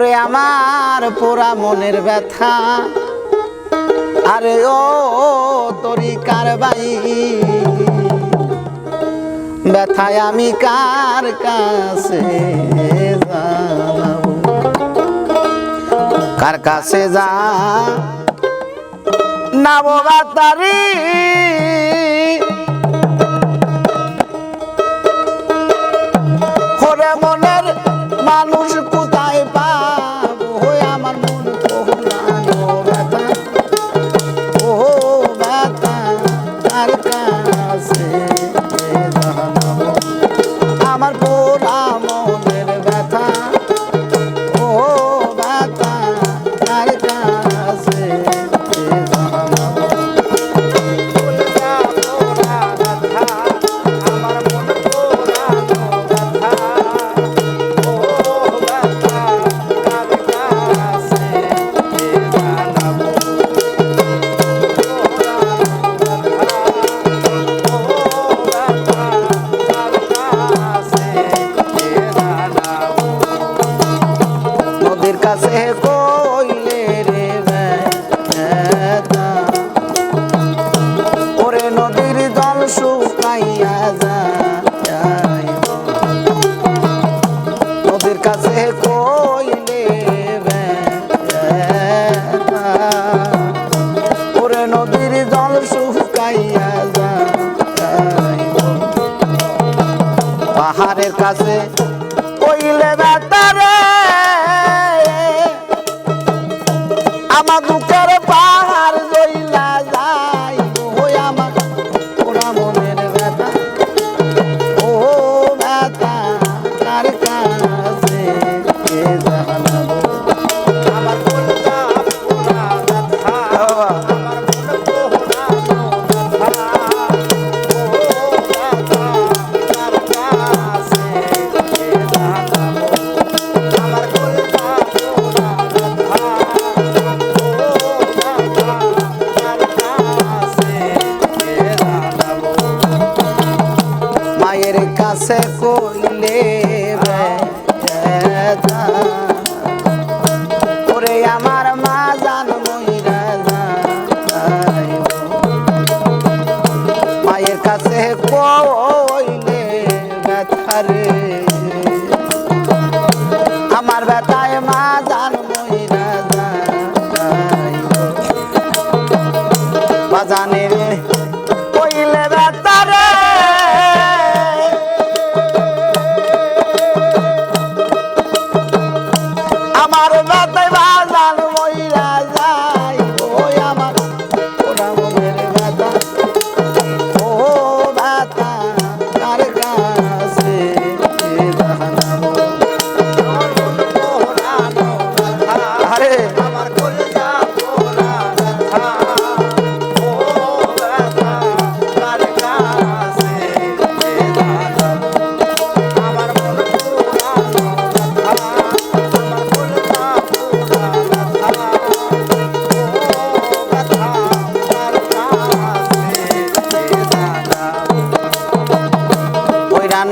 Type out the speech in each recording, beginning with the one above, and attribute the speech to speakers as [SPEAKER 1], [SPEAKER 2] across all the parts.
[SPEAKER 1] ওরে আমার পোড়া মনের ব্যথা। আরে ও তরিকার বাই ব্যথায় আমি কার কাছে কার কাছে যা? না বাতারি। কাছে से कोई ले बैठा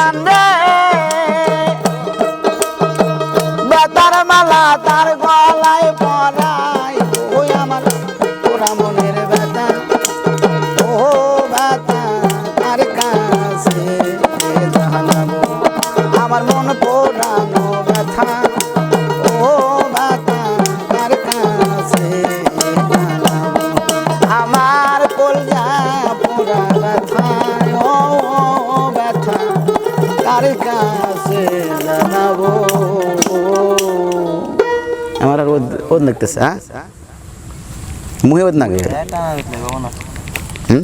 [SPEAKER 1] Sunday. কার কাছে জানাব।
[SPEAKER 2] আমার
[SPEAKER 1] আর ওদ লাগতেছে হ্যাঁ? মুহে ওদ
[SPEAKER 2] না দেখলে
[SPEAKER 1] হুম?